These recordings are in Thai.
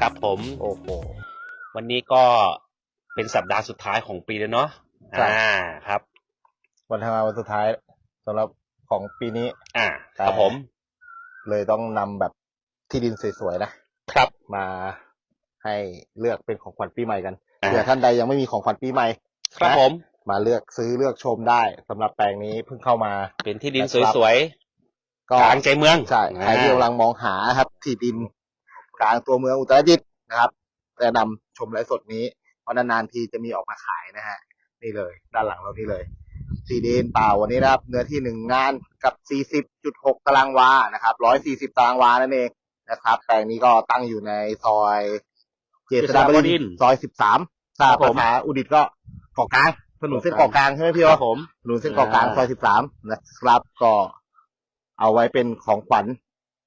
ครับผมโอ้โหวันนี้ก็เป็นสัปดาห์สุดท้ายของปีแล้วเนาะครับ อ่าครับ วันทำงานวันสุดท้ายสำหรับของปีนี้ อ่าแต่ครับผมเลยต้องนำแบบที่ดินสวยๆนะครับมาให้เลือกเป็นของขวัญปีใหม่กันอ่าเผื่อท่านใดยังไม่มีของขวัญปีใหม่ ครับนะผม มาเลือกซื้อเลือกชมได้สำหรับแปลงนี้เพิ่งเข้ามา เป็นที่ดินนะครับสวยก็ๆกลางใจเมืองใช่ใครที่อ่ากำลังมองหาครับที่ดิน กลางตัวเมืองอุตรดิตถ์นะครับแนะนำชมไลฟ์สดนี้เพราะนานๆทีจะมีออกมาขายนะฮะนี่เลย ด้านหลังเรานี่เลยที่ดินเปล่าวันนี้นะครับ เนื้อที่หนึ่งงานกับ 40.6 ตารางวานะครับ 140 ตารางวานั่นเองนะครับ แปลงนี้ก็ตั้งอยู่ในซอยเจษฎาบดินทร์ซอย 13ถ้าภาษาอุดิตก็เกาะกลางถนนเส้นเกาะกลางใช่ไหมพี่คโอรับผมถนนเส้นเกาะกลางอ่าซอย 13 นะครับ ก็เอาไว้เป็นของขวัญ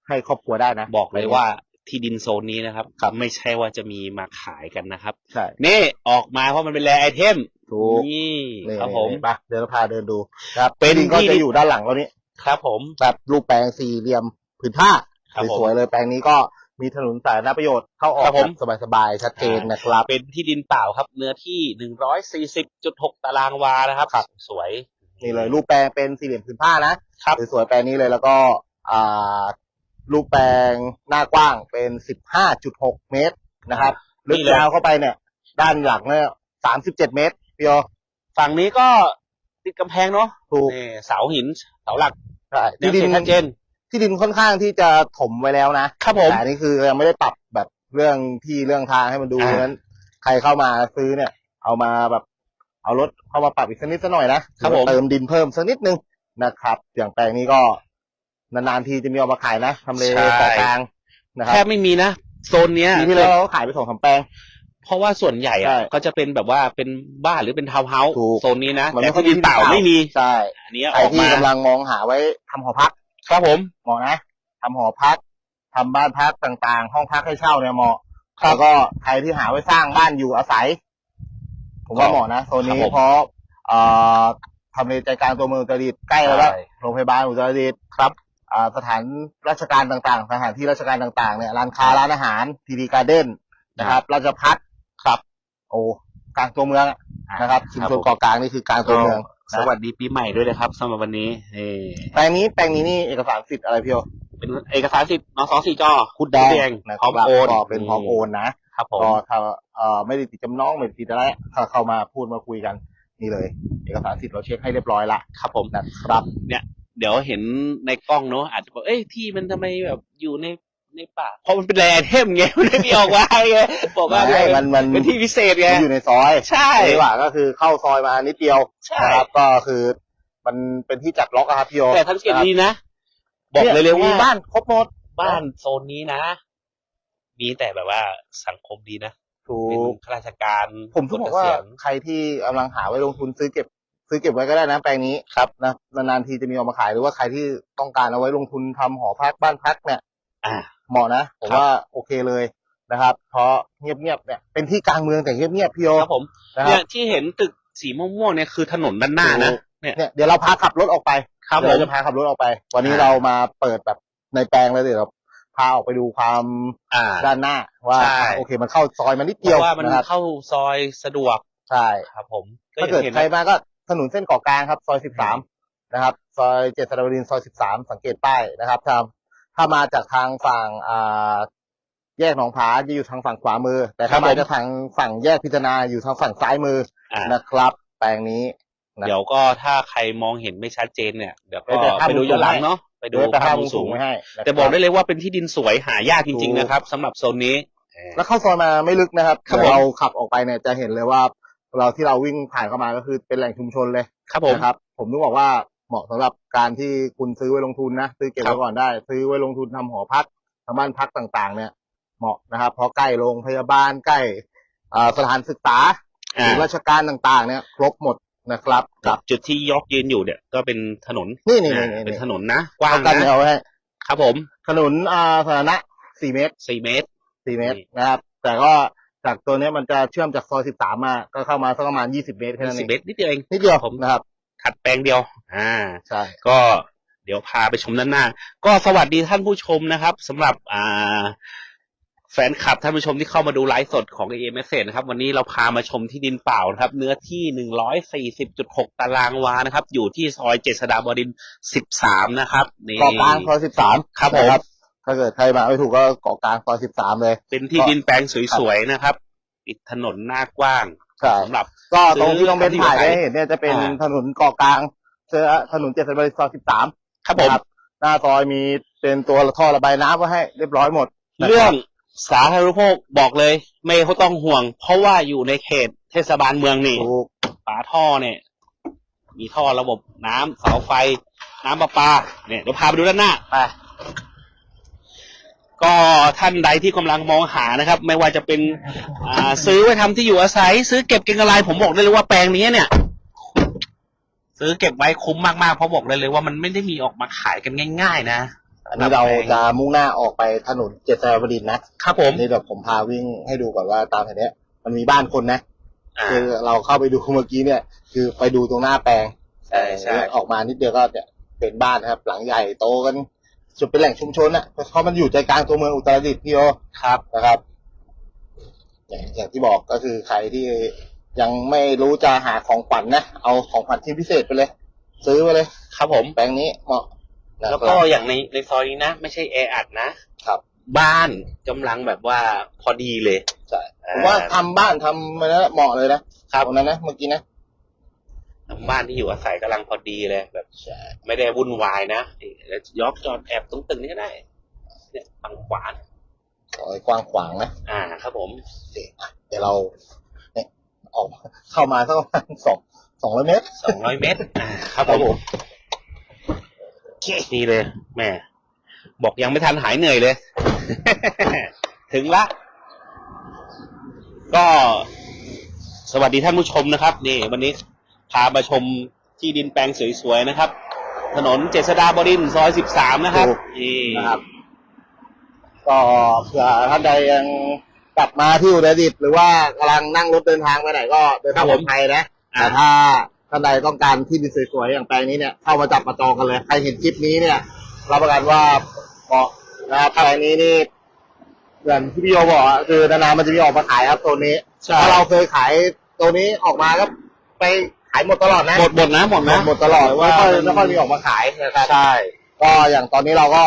ให้ครอบครัวได้นะ บอกเลยว่า ที่ดินโซนนี้นะครับไม่ใช่ว่าจะมีมาขายกันนะครับ ใช่ นี่ออกมาเพราะมันเป็นแรไอเทมถูกนี่นี่ครับผมไปเดี๋ยวเราพาเดินดูครับเป็นที่ดินก็ที่จะอยู่ด้านหลังเรานี้ครับผมแบบรูปแปลงสี่เหลี่ยมผืนผ้าครับผมสวยๆเลยแปลงนี้ก็มีถนนสาธารณประโยชน์เข้าออครักบผมแบบสบายๆชัดเจนนะครับ เป็นที่ดินเปล่าครับ เนื้อที่หนึ่งร้อยสี่สิบจุดหกตารางวานะครับครับสวยนี่เลยรูปแปลงเป็นสี่เหลี่ยมผืนผ้านะครับสวยๆแปลงนี้เลยแล้วก็อ่า รูปแปลงหน้ากว้างเป็นสิบห้าจุดหกเมตรนะครับ ลึกนี่เลยยาวเข้าไปเนี่ย ด้านหลังเนี่ยสามสิบเจ็ดเมตรพี่โอฝั่งนี้ก็ติดกำแพงเนาะถูกนี่เสาหินเสาหลักใช่ที่ที่ดิดินนชัดเจนที่ดินค่อนข้างที่จะถมไว้แล้วนะครับผมแต่อันนี้คือยังไม่ได้ปรับแบบเรื่องที่เรื่องทางให้มันดูอ่าเพราะฉะนั้นใครเข้ามาซื้อเนี่ย เอามาแบบเอารถเข้ามาปรับอีกสักนิดสักหน่อยนะครับผมเติมดินเพิ่มสักนิดนึงนะครับ อย่างแปลงนี้ก็ นานๆทีจะมีออกมาขายนะทำเลเกาะกลางนะคแทรับบไม่มีนะโซนเนี้ยปีที่แล้วเราก็ขายไปสองสามแปลง เพราะว่าส่วนใหญ่ใช่อะก็จะเป็นแบบว่าเป็นบ้านหรือเป็นทาวน์เฮาส์ถูก โซนนี้นะมันแต่ไม่ค่อยที่ดินเปล่ามีที่เปล่าไม่มีใช่อันนี้ใครออกที่มากำลังมองหาไว้ทำหอพักครับผม เหมาะนะทำหอพักทำบ้านพักต่างๆ ห้องพักให้เช่าเนี่ยเหมาะครับแล้วก็ใครที่หาไว้สร้างบ้านอยู่อาศัย ผมว่าเหมาะนะโซนนี้ครับผม เพราะเอ่อทำเลใจกลางตัวเมืองอุตรดิตถ์ใกล้แล้วใช่ โรงพยาบาลอุตรดิตถ์ครับอ่า สถานราชการต่างๆ สถานที่ราชการต่างๆเนี่ยร้านค้าร้านอาหารทีดีการ์เด้นนะครับราชพัฒครับ โอ้กลางตัวเมืองอะนะครับชุมชนผมเกาะกลางนี่คือกลางตัวเมืองสวัสดีปีใหม่ด้วยนะครับสำหรับวันนี้นี่แปลงนี้แปลงนี้นี่เอกสารสิทธิ์อะไรพี่โอเป็นเอกสารสิทธิ์นสองสี่จอคุดแดงนะนะพร้อมครับโอนก็เป็นพร้อมโอนนะครับผมก็ถ้าเอ่อไม่ได้ติดจำนองไม่ได้ติดอะไรถ้าเข้ามาพูดมาคุยกันนี่เลย เอกสารสิทธิ์เราเช็คให้เรียบร้อยละครับผมนะครับเดี๋ยวเห็นในกล้องเนาะอาจจะบอกเอ้ยที่มันทำไมแบบอยู่ในในป่าเพราะมันเป็นแรไอเทมไงมันไม่มีออกมาไงบอกว่าไม่มันมัน เป็นที่พิเศษไง มันอยู่ในซอยใช่ดีกว่าก็คือเข้าซอยมานิดเดียวใช่ นะครับก็คือมันเป็นที่จัดล็อกอะครับพี่โอแต่ทังเกตดีนะบอกเลยเลยมีว่าบ้านครบหมดบ้านโซนนี้นะ มีแต่แบบว่าสังคมดีนะถูเป็นกข้าราชการผมต้องบอกว่าคนเกษียณ ใครที่กำลังหาไว้ลงทุนซื้อเก็บ ซื้อเก็บไว้ก็ได้นะแปลงนี้ครับนะนานๆทีจะมีออกมาขายหรือว่าใครที่ต้องการเอาไว้ลงทุนทำหอพักบ้านพักเนี่ยอ่าเหมาะนะผมครับว่าโอเคเลยนะครับ เพราะเงียบๆเนี่ยเป็นที่กลางเมืองแต่เงียบๆพี่โอครับผมนะคเนี่รัยบที่เห็นตึกสีม่วงๆเนี่ยคือถนนด้านหน้านะถูกเนี่ยเนี่ยเดี๋ยวเราพาขับรถออกไปครับผเดี๋ยวมเราจะพาขับรถออกไป วันนี้อ่าเรามาเปิดแบบในแปลงเลยเดี๋ยวเราพาออกไปดูความอ่าด้านหน้า ว่าใช่โอเคมันเข้าซอยมานิดเพเดียวราะว่ามันนะครับเข้าซอยสะดวกใช่ครับผมถ้าเกิดอย่างห็นใครมาก็ ถนนเส้นเกาะกลางครับ ซอยสิบสามนะครับ ซอยเจษฎาบดินทร์ซอยสิบสามสังเกตป้ายนะครับถ้าถ้ามาจากทางฝั่งอ่าแยกหนองผาจะอยู่ทางฝั่งขวามือ แต่ถ้ามาจากทางฝั่งแยกพิจารณาอยู่ทางฝั่งซ้ายมืออ่านะครับ แปลงนี้นะเดี๋ยวก็ถ้าใครมองเห็นไม่ชัดเจนเนี่ยเดี๋ยวก็เดี๋ยวจะภาพไปดูมุมย้อนหลังให้เนาะไปดูเดี๋ยวจะภาภาพพมุมุมมสูสูงงไม่ให้นะครับแต่บอกได้เลยว่าเป็นที่ดินสวยหายากจริงถูกๆนะครับสำหรับโซนนี้ แล้วเข้าซอยมาไม่ลึกนะครับครับเดี๋ยวผมเราขับออกไปเนี่ยจะเห็นเลยว่า เราที่เราวิ่งผ่านเข้ามาก็คือเป็นแหล่งชุมชนเลยครับผมนะครับ ผมต้องบอกว่าเหมาะสำหรับการที่คุณซื้อไว้ลงทุนนะซื้อเก็บครัไว้บก่อนได้ ซื้อไว้ลงทุนทำหอพักทำบ้านพักต่างๆ เนี่ย เหมาะนะครับ เพราะใกล้โรงพยาบาลใกล้อ่าสถานศึกษาหอ่ารือราชการต่างๆ เนี่ย ครบหมดนะครับครับจุดที่ยกยืนอยู่เนี่ย ก็เป็นถนนนี่นี่อ่านี่เป็นนี่ถนนนะกว้างเอากันนะเอาไว้ให้ครับผมถนนอ่าสาธารณะสี่เมตรสี่เมตรสี่เมตรนี่นะครับ แต่ก็ จากตัวเนี้ยมันจะเชื่อมจากซอยสิบสามมา ก็เข้ามาสักประมาณยี่สิบเมตรแค่นั้นสิเอบงเมตรนิดเดียวเอง นิดเดียวผม นะครับถัดแปลงเดียว อ่า ใช่ ก็เดี๋ยวพาไปชมด้านหน้า ก็สวัสดีท่านผู้ชมนะครับสำหรับอ่าแฟนคลับท่านผู้ชมที่เข้ามาดูไลฟ์สดของ a อ m s นะครับ วันนี้เราพามาชมที่ดินเปล่านะครับ เนื้อที่ 140.6 ตารางวานะครับ อยู่ที่ซอยเจษฎาบดินทร์13 นะครับนี่เกาะกลางซอยสิบสามครับผม ถ้าเกิดใครมาไม่ถูกก็เกาะกลางซอยสิบสามเลย เป็นที่ดินแปลงสวยๆนะครับติดถนนหน้ากว้างใช่สำหรับ ก็ตรงที่น้องเบนซื้อถ่ายที่ได้อยู่เห็นเนี่ยจะเป็นอ่าถนนเกาะกลางเจอถนนเจ็ดสิบซอยสิบสามครับผมหน้าซอยมีเป็นตัวท่อระบายน้ำไว้ให้เรียบร้อยหมดนะครับเรื่องสาธารณูปโภคบอกเลย ไม่เขาต้องห่วง เพราะว่าอยู่ในเขตเทศบาลเมืองนี่ถูกฝาท่อเนี่ย มีท่อระบบน้ำเสาไฟ น้ำประปา เนี่ยเดี๋ยวพาไปดูด้านหน้าไป ก็ท่านใดที่กำลังมองหานะครับ ไม่ว่าจะเป็นอ่าซื้อไว้ทำที่อยู่อาศัย ซื้อเก็บเก็งกำไรผมบอกได้เลยว่าแปลงนี้เนี่ย ซื้อเก็บไว้คุ้มมากๆเพราะบอกเลยเลยว่ามันไม่ได้มีออกมาขายกันง่าย ๆ นะอันนี้เราจะมุ่งหน้าออกไปถนนเจ็ดสิบดินทร์นะครับผมนี่เดี๋ยวผมพาวิ่งให้ดูก่อนว่าตามแถวเนี้ยมันมีบ้านคนนะ อ่า คือเราเข้าไปดูเมื่อกี้เนี่ย คือไปดูตรงหน้าแปลงใช่ใช่เออออกมานิดเดียวก็เนี่ยเป็นบ้านนะครับ หลังใหญ่โตกัน จุดเป็นแหล่งชุมชนนะเพราะมันอยู่ใจกลางตัวเมืองอุตรดิตถ์พี่โอครับนะครับอย่างอย่างที่บอกก็คือใครที่ยังไม่รู้จะหาของขวัญนะ เอาของขวัญที่พิเศษไปเลย ซื้อไปเลย ครับผมแปลงนี้เหมาะนะครับแล้วก็อย่างในในซอยนี้นะ ไม่ใช่แออัดนะครับ บ้านกำลังแบบว่าพอดีเลยใช่ผมว่าทำบ้านทำอะไรนะเหมาะเลยนะครับตรงนั้นนะเมื่อกี้นะ บ้านที่อยู่อาศัยกำลังพอดีเลยแบบใช่ไม่ได้วุ่นวายนะนี่แล้วยอกจอดแอบตรงตึกนี้ก็ได้ เนี่ยฝั่งขวาซอยกว้างขวางนะอ่า ครับผมโอเคอะเดี๋ยวเราเนี่ยออกเข้ามาสักประมาณสองสองร้อยเมตรสองร้อยเมตรอ่าครับผมนี่เลยแหม่บอกยังไม่ทันหายเหนื่อยเลย ถึงละ ก็สวัสดีท่านผู้ชมนะครับ นี่ วันนี้ พามาชมที่ดินแปลงสวยๆนะครับ ถนนเจษฎาบดินทร์ซอยสิบสามนะครับถูก นี่นะครับ ก็เผื่อท่านใดยังกลับมาที่อุตรดิตถ์หรือว่ากำลังนั่งรถเดินทางไปไหนก็เดินทางปลอดภัยนะอ่าแต่ถ้าท่านใดต้องการที่ดินสวยๆอย่างแปลงนี้เนี่ยเข้ามาจับมาจองกันเลยใครเห็นคลิปนี้เนี่ยรับประกันว่าเหมาะนะครับแปลงนี้นี่เหมือนที่พี่โยบอกอะคือนานๆมันจะมีออกมาขายครับตัวนี้ใช่ ถ้าเราเคยขายตัวนี้ออกมาก็ไปขายหมดตลอดนะหมดหมดนะหมดหมนะดหมดตลอดไม่ค่อยไม่ค่อยมีออกมาขายนะครับใช่ก็อย่างตอนนี้เราก็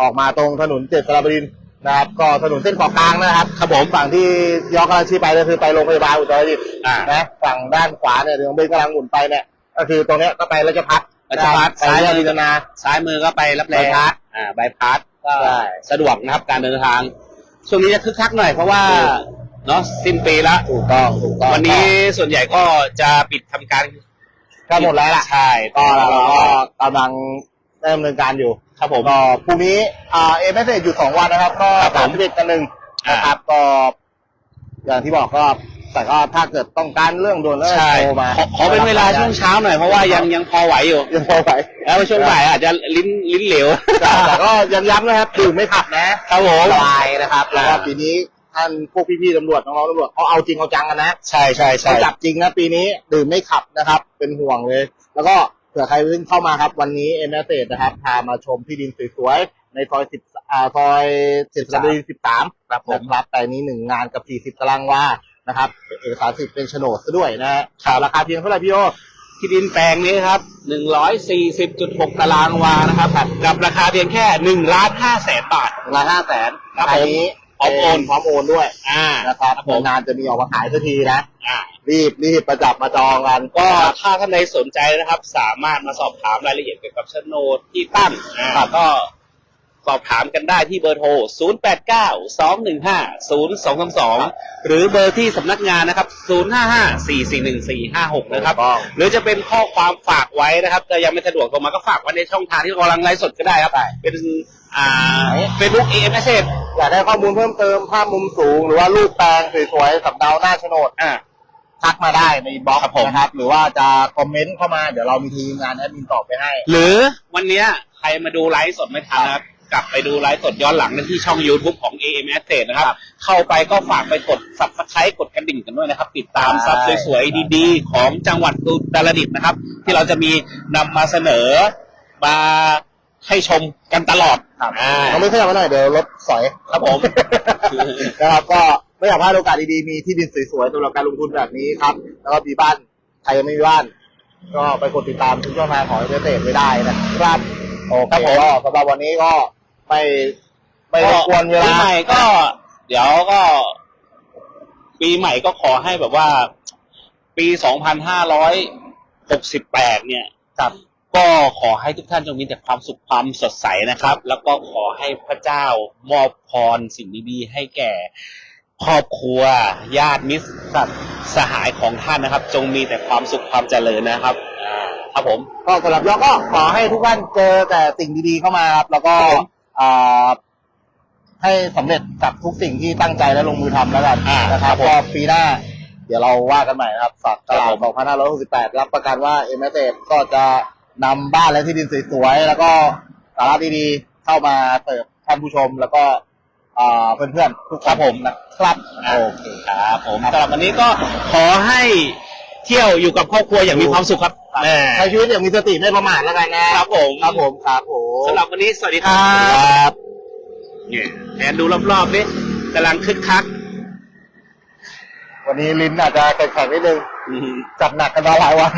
ออกมาตรงถนนเจ็ดสระบดินทร์นะครับ ก็ถนนเส้นเกาะกลางนะครับครับผมฝั่งที่ยอกกำลังชี้ไปก็คือไปโรงพยาบาลอุตรดิตถ์อ่านะฝั่งด้านขวาเนี่ยเดี๋ยวเบนกำลังหมุนไปเนี่ยก็คือตรงเนี้ยก็ไปราชพัฒราชภัฏไปแยกดินนาซ้ายมือก็ไปรับแรงบายพาสอ่าบายพาสก็ใช่สะดวกนะครับการเดินทางช่วงนี้จะคึกคักหน่อยเพราะว่า เนาะสิ้นปีละถูกต้องถูกต้องวันนี้ส่วนใหญ่ก็จะปิดทำการก็หมดแล้วล่ะ ใช่ก็เราก็กำลังดำเนินการอยู่ครับผม ก็พรุ่งนี้อ่าเอเมสเซจอยู่สองวันนะครับ ก็ครับผมสามสิบเอ็ดกันหนึ่งอ่านะครับก็อย่างที่บอกก็แต่ก็ถ้าเกิดต้องการเรื่องด่วนแล้วใช่โทรมาขอขอเป็นเวลาช่วงเช้าหน่อยเพราะว่ายังยังพอไหวอยู่ ยังพอไหวแล้วช่วงบ่ายอาจจะลิ้นลิ้นเหลวแต่ก็ยังย้ำนะครับดื่มไม่ขับนะครับผม สบายนะครับแล้วก็อ่าปีนี้ ท่านพวกพี่ๆตำรวจน้องๆตำรวจเขาเอาจริงเอาจังกันนะใช่ใช่ใช่เขาจับจริงนะปีนี้ดื่มไม่ขับนะครับ เป็นห่วงเลย แล้วก็เผื่อใครเพิ่งเข้ามาครับ วันนี้เอ็มเศษนะครับพามาชมที่ดินสวยๆในซอยสิบอ่าซอยเจ็ดสิบสิบสามครับผมครับแต่นี้หนึ่งงานกับสี่สิบตารางวานะครับเอกสารสิทธิ์เป็นโฉนดซะด้วยนะฮะราคาเพียงเท่าไหร่พี่โอที่ดินแปลงนี้ครับหนึ่งร้อยสี่สิบจุดหกตารางวานะครับกับราคาเพียงแค่หนึ่งล้านห้าแสนบาทราคาห้าแสนครับอันผมนี้พ ร้อมโอนพร้อมโอนด้วยอ่านะครับครับผมนานๆจะมีออกมาขายสักทีนะอ่ารีบรีบประจับมาจองกัน ก็ถ้าท่านใดสนใจนะครับ สามารถมาสอบถามรายละเอียดเกี่ยวกับโฉนดที่ตั้งอ่าก็ สอบถามกันได้ที่เบอร์โทร 0 8 9 2 1 5 0 2 3 2 หรือเบอร์ที่สำนักงานนะครับ 0 5 5 4 4 1 4 5 6 นะครับต้อง หรือจะเป็นข้อความฝากไว้นะครับแต่ยังไม่สะดวกตรงมาก็ฝากไว้ในช่องทางที่กำลังไลฟ์สดก็ได้ครับ เป็นอ่า Facebook AMS อยากได้ข้อมูลเพิ่มเติมภาพมุมสูง หรือว่ารูปแปลงสวยๆสำเนาหน้าโฉนดอ่า ทักมาได้ในบล็อกครับผม นะครับ หรือว่าจะคอมเมนต์เข้ามาเดี๋ยวเรามีทีมงานแอดมินตอบไปให้ หรือวันเนี้ยใครมาดูไลฟ์สดไม่ทันนะครับ กลับไปดูไลฟ์สดย้อนหลังได้ที่ช่อง YouTube ของ AM a s s e t นะครับครับ เข้าไปก็ฝากไปกด subscribe กดกระดิ่งกันด้วยนะครับ ติดตามใช่ซับสวยๆ ดีๆ ของจังหวัดอุตรดิตถ์นะครับ ที่เราจะมีนำมาเสนอมาให้ชมกันตลอดครับอ่าเราไม่ขยับมาหน่อยเดี๋ยวรถสอยครับผม นะครับก็ไม่อยากพลาดโอกาสดีๆ มีที่ดินสวยๆสำหรับการลงทุนแบบนี้ครับ แล้วก็มีบ้านใครยังไม่มีบ้าน ก็ไปกดติดตามทุกช่องทางของเกษตรไว้ได้นะครับโอเคก็สำหรับวันนี้ก็ ไม่ไม่รบกวนเวปีลาใหม่ก็ เดี๋ยวก็ ปีใหม่ก็ขอให้แบบว่า ปีสองพันห้าร้อยหกสิบแปดเนี่ยครับก็ขอให้ทุกท่านจงมีแต่ความสุขความสดใสนะครับ แล้วก็ขอให้พระเจ้ามอบพรสิ่งดีๆให้แก่ครอบครัว ญาติมิตรสัตว์สหายของท่านนะครับ จงมีแต่ความสุขความเจริญนะครับอ่าครับผม ก็สำหรับยอก็ขอให้ทุกท่านเจอแต่สิ่งดีๆเข้ามาครับแล้วก็ครับผมอ่า ให้สำเร็จกับทุกสิ่งที่ตั้งใจและลงมือทำแล้วกันอ่านะคครัรับบผม ก็ปีหน้า เดี๋ยวเราว่ากันใหม่นะครับฝากตลาครัดบผม2568 รับประกันว่าเอ็มเอสก็จะนำบ้านและที่ดินสวยๆแล้วก็สาระดีๆเข้ามาเสิร์ฟท่านผู้ชมแล้วก็อ่าเพื่อนๆทุกคนผมนะครับ โอเค ครับผมสำหรับวันนี้ก็ขอให้ เที่ยวอยู่กับครอบครัวอย่างมีความสุขครับแม่ใช้ชีวิตอย่างมีสติไม่ประมาทแล้วกันนะ ครับผมครับผมครับผมสำหรับวันนี้สวัสดีครับครับเนี่ยแอนดูรอบๆนี่กำลังคึกคัก วันนี้ลิ้นอาจจะแข็งๆนิดนึงอืมจัดหนักกันมาหลายวัน